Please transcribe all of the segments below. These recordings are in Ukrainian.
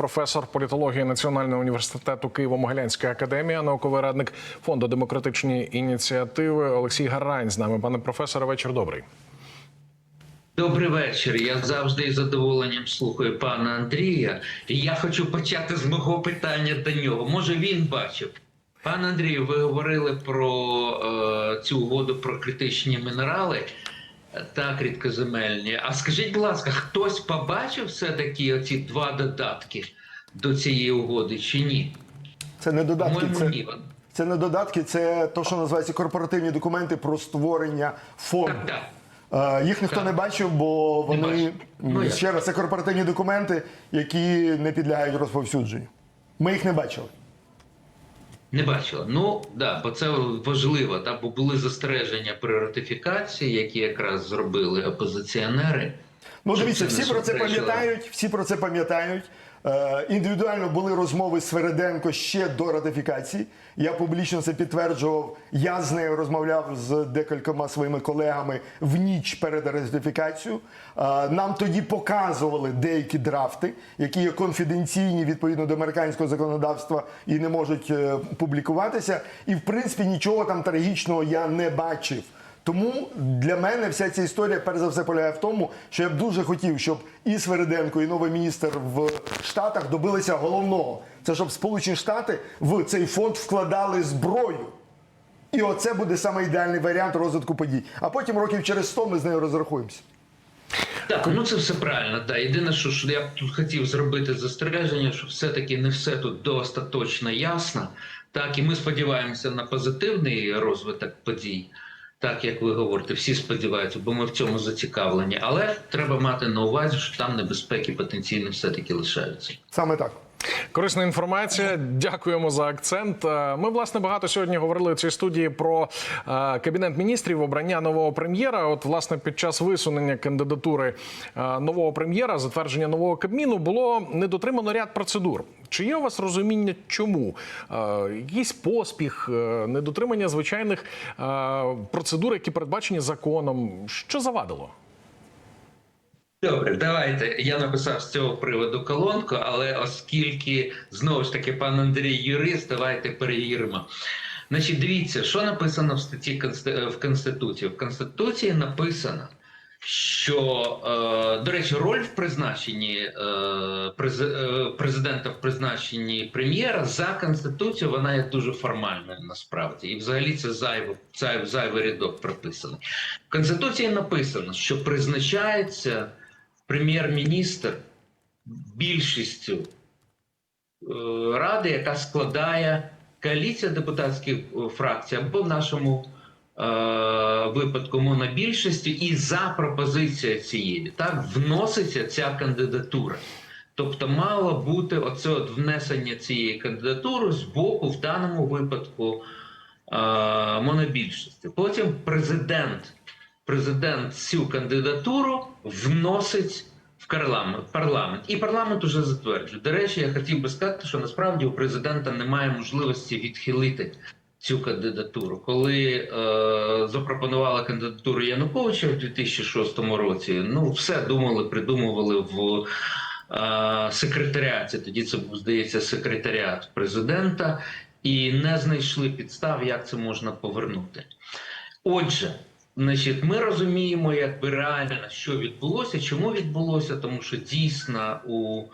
професор політології Національного університету Києво-Могилянська академія, науковий радник фонду демократичні ініціативи Олексій Гарань з нами. Пане професоре, вечір добрий. Добрий вечір. Я завжди із задоволенням слухаю пана Андрія. І я хочу почати з мого питання до нього. Може, він бачив. Пане Андрію, ви говорили про е, цю угоду про критичні мінерали так рідкоземельні. А скажіть, будь ласка, хтось побачив все-таки оці два додатки до цієї угоди чи ні? Це не додатки, це, ні. це не додатки, це то, що називається корпоративні документи про створення фонду. Так, так. Е, Їх ніхто Так. не бачив, бо вони. Ну, ще раз це корпоративні документи, які не підлягають розповсюдженню. Ми їх не бачили. Не бачила. Ну да, бо це важливо. Та бо були застереження при ратифікації, які якраз зробили опозиціонери. Ну, дивіться, всі про це пам'ятають. Всі про це пам'ятають. Е, індивідуально були розмови з Фериденко ще до ратифікації. Я публічно це підтверджував. Я з нею розмовляв з декількома своїми колегами в ніч перед ратифікацією. Е, нам тоді показували деякі драфти, які є конфіденційні відповідно до американського законодавства і не можуть е, публікуватися. І в принципі нічого там трагічного я не бачив. Тому для мене вся ця історія перш за все полягає в тому, що я б дуже хотів, щоб і Свериденко, і новий міністр в Штатах добилися головного. Це щоб Сполучені Штати в цей фонд вкладали зброю. І оце буде саме ідеальний варіант розвитку подій. А потім років через 100 ми з нею розрахуємося. Так, ну це все правильно. Да. Єдине, що, що я тут хотів зробити застереження, що все-таки не все тут достаточно ясно. Так, і ми сподіваємося на позитивний розвиток подій. Так, як ви говорите, всі сподіваються, бо ми в цьому зацікавлені. Але треба мати на увазі, що там небезпеки потенційно все-таки лишаються. Саме так. Корисна інформація. Дякуємо за акцент. Е, Ми власне багато сьогодні говорили у цій студії про е, кабінет міністрів, обрання нового прем'єра. От, власне, під час висунення кандидатури е, нового прем'єра, затвердження нового кабміну, було недотримано ряд процедур. Чи є у вас розуміння, чому якийсь поспіх, недотримання звичайних процедур, які передбачені законом? Що завадило? Добре, давайте. Я написав з цього приводу колонку, але оскільки знову ж таки пан Андрій юрист, давайте перевіримо. Значить, дивіться, що написано в статті в Конституції. В Конституції написано, що, е, до речі, роль в призначенні е, е, президента в призначенні прем'єра за конституцією вона є дуже формальною насправді, і взагалі це зайвий, зайвий, зайвий рядок прописаний. В Конституції написано, що призначається прем'єр-міністр більшістю е, ради, яка складає коаліція депутатських е, фракцій, або в нашому е, випадку монобільшості, і за пропозицією цієї так вноситься ця кандидатура. Тобто мало бути оце от внесення цієї кандидатури з боку, в даному випадку, монобільшості. Потім президент президент цю кандидатуру вносить в парламент, парламент. І парламент уже затверджує. До речі, я хотів би сказати, що насправді у президента немає можливості відхилити цю кандидатуру. Коли е, запропонували кандидатуру Януковича в 2006 році, ну все думали, придумували в е, секретаріаті. Тоді це був, здається, секретаріат президента, і не знайшли підстав, як це можна повернути. Отже, значить, ми розуміємо, якби реально, що відбулося, чому відбулося, тому що дійсно у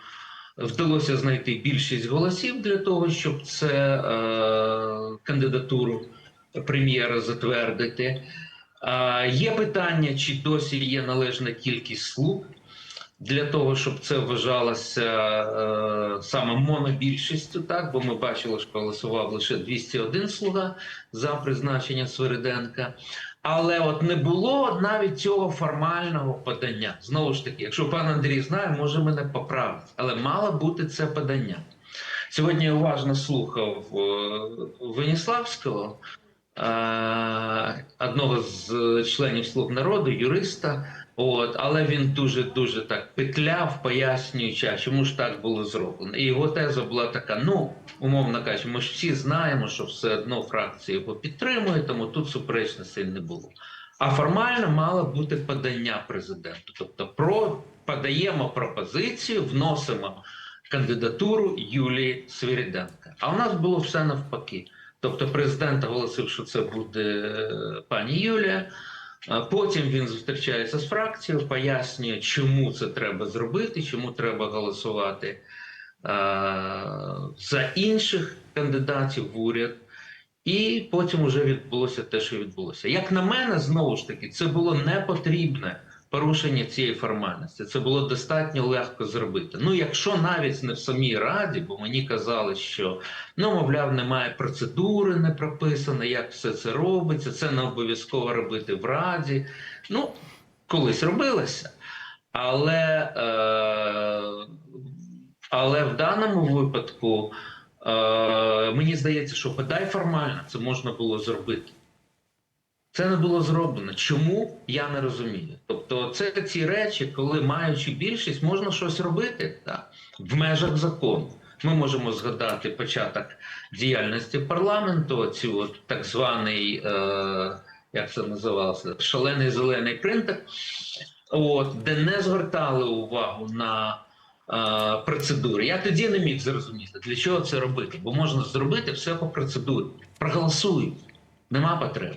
вдалося знайти більшість голосів для того, щоб це е, кандидатуру прем'єра затвердити. Е, є питання, чи досі є належна кількість слуг для того, щоб це вважалося е, саме монобільшістю, так бо ми бачили, що голосував лише 201 слуга за призначення Свириденка. Але от не було навіть цього формального подання. Знову ж таки, якщо пан Андрій знає, може мене поправити, але мало бути це подання. Сьогодні я уважно слухав е, Веніславського, одного з членів слуг народу, юриста. От, але він дуже дуже так петляв, пояснюючи, а чому ж так було зроблено. І його теза була така: ну, умовно кажучи, ми ж всі знаємо, що все одно фракція його підтримує, тому тут суперечностей не було. А формально мало бути подання президенту. Тобто, про подаємо пропозицію, вносимо кандидатуру Юлії Свириденка. А у нас було все навпаки. Тобто президент оголосив, що це буде е, пані Юлія. Потім він зустрічається з фракцією, пояснює, чому це треба зробити, чому треба голосувати е, за інших кандидатів в уряд. І потім вже відбулося те, що відбулося. Як на мене, знову ж таки, це було не потрібне порушення цієї формальності. Це було достатньо легко зробити. Ну, якщо навіть не в самій раді, бо мені казали, що ну, мовляв, немає процедури, не прописано, як все це робиться. Це не обов'язково робити в раді. Ну, колись робилося. Але, е, але в даному випадку. Е, мені здається, що бодай формально це можна було зробити. Це не було зроблено. Чому я не розумію? Тобто, це ці речі, коли маючи більшість, можна щось робити так, в межах закону. Ми можемо згадати початок діяльності парламенту, цю от так званий, е, як це називалося, шалений зелений принтер, от, де не звертали увагу на е, процедури. Я тоді не міг зрозуміти, для чого це робити, бо можна зробити все по процедурі. Проголосують, нема потреби.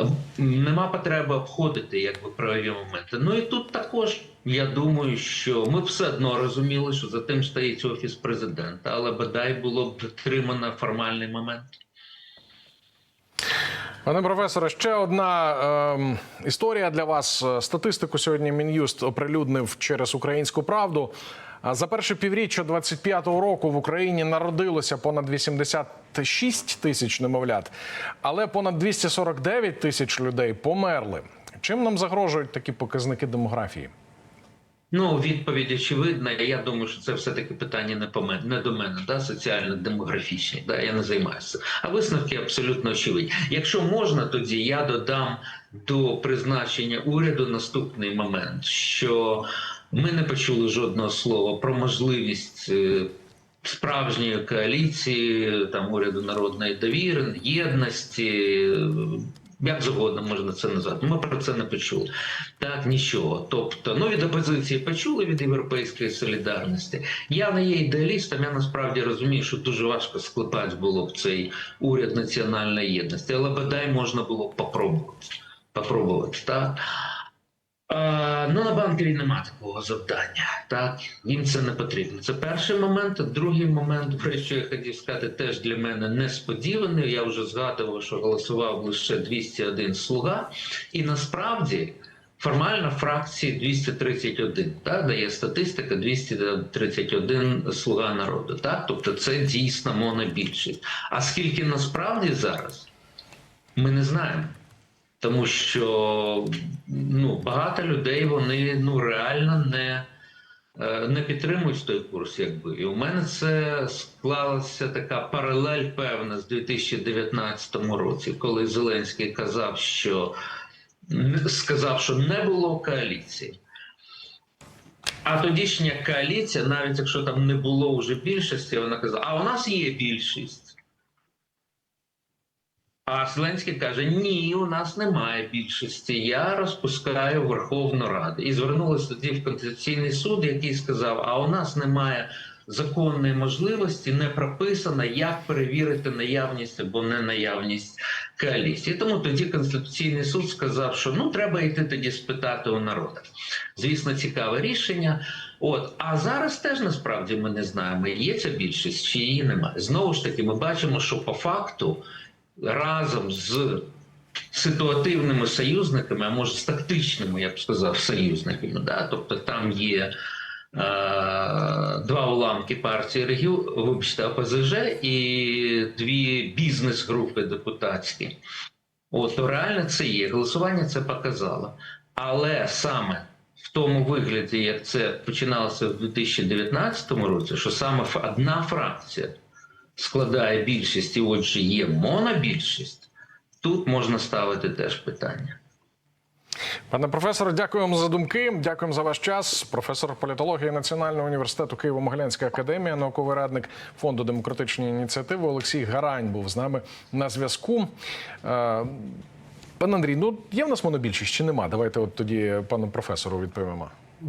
Е, Нема потреби обходити якби правові моменти. Ну і тут також я думаю, що ми все одно розуміли, що за тим стоїть офіс президента, але бодай було б дотримано формальний момент. Пане професоре, ще одна ем, історія для вас. Статистику сьогодні Мін'юст оприлюднив через українську правду. За перше півріччя 25-го року в Україні народилося понад 86 тисяч немовлят, але понад 249 тисяч людей померли. Чим нам загрожують такі показники демографії? Ну, відповідь очевидна. Я думаю, що це все-таки питання не по мене, не до мене, да, соціально-демографічні. Да, я не займаюся. А висновки абсолютно очевидні. Якщо можна, тоді я додам до призначення уряду наступний момент, що ми не почули жодного слова про можливість. е, Справжньої коаліції, там уряду народної довіри, єдності, е, як завгодно можна це назвати. Ми про це не почули. Так, нічого. Тобто, ну від опозиції почули від європейської солідарності. Я не є ідеалістом, я насправді розумію, що дуже важко склепати було б цей уряд національної єдності, але бодай можна було б попробувати. Попробувати, так? Ну, на банкері нема такого завдання. Так, їм це не потрібно. Це перший момент. Другий момент, про що я хотів сказати, теж для мене несподіваний. Я вже згадував, що голосував лише 201 слуга, і насправді. Формально фракції 231, так, дає статистика 231 слуга народу. Так? Тобто це дійсно монобільшість. А скільки насправді зараз, ми не знаємо. Тому що ну, багато людей вони ну, реально не, е, не підтримують той курс, якби. І у мене це склалася така паралель певна з 2019 році, коли Зеленський казав, що сказав, що не було коаліції. А тодішня коаліція, навіть якщо там не було вже більшості, вона казала, а у нас є більшість. А Зеленський каже: Ні, у нас немає більшості. Я розпускаю Верховну Раду. І звернулися тоді в Конституційний суд, який сказав: а у нас немає законної можливості, не прописано, як перевірити наявність або не наявність коаліції. Тому тоді Конституційний суд сказав, що ну треба йти тоді спитати у народу. Звісно, цікаве рішення. От, а зараз теж насправді ми не знаємо, є ця більшість чи її немає. Знову ж таки, ми бачимо, що по факту разом з ситуативними союзниками, а може з тактичними, я б сказав, союзниками. Да? Тобто там є е, два уламки партії регіон, вибачте, ОПЗЖ і дві бізнес-групи депутатські. От, то реально це є. Голосування це показало. Але саме в тому вигляді, як це починалося в 2019 році, що саме одна фракція складає більшість, і отже є монобільшість, тут можна ставити теж питання. Пане професоре, дякуємо за думки. Дякуємо за ваш час. Професор політології Національного університету Києво-Могилянська академія, науковий радник фонду демократичної ініціативи Олексій Гарань був з нами на зв'язку. Е, Пане Андрій, ну є в нас монобільшість чи нема? Давайте от тоді пану професору відповімо.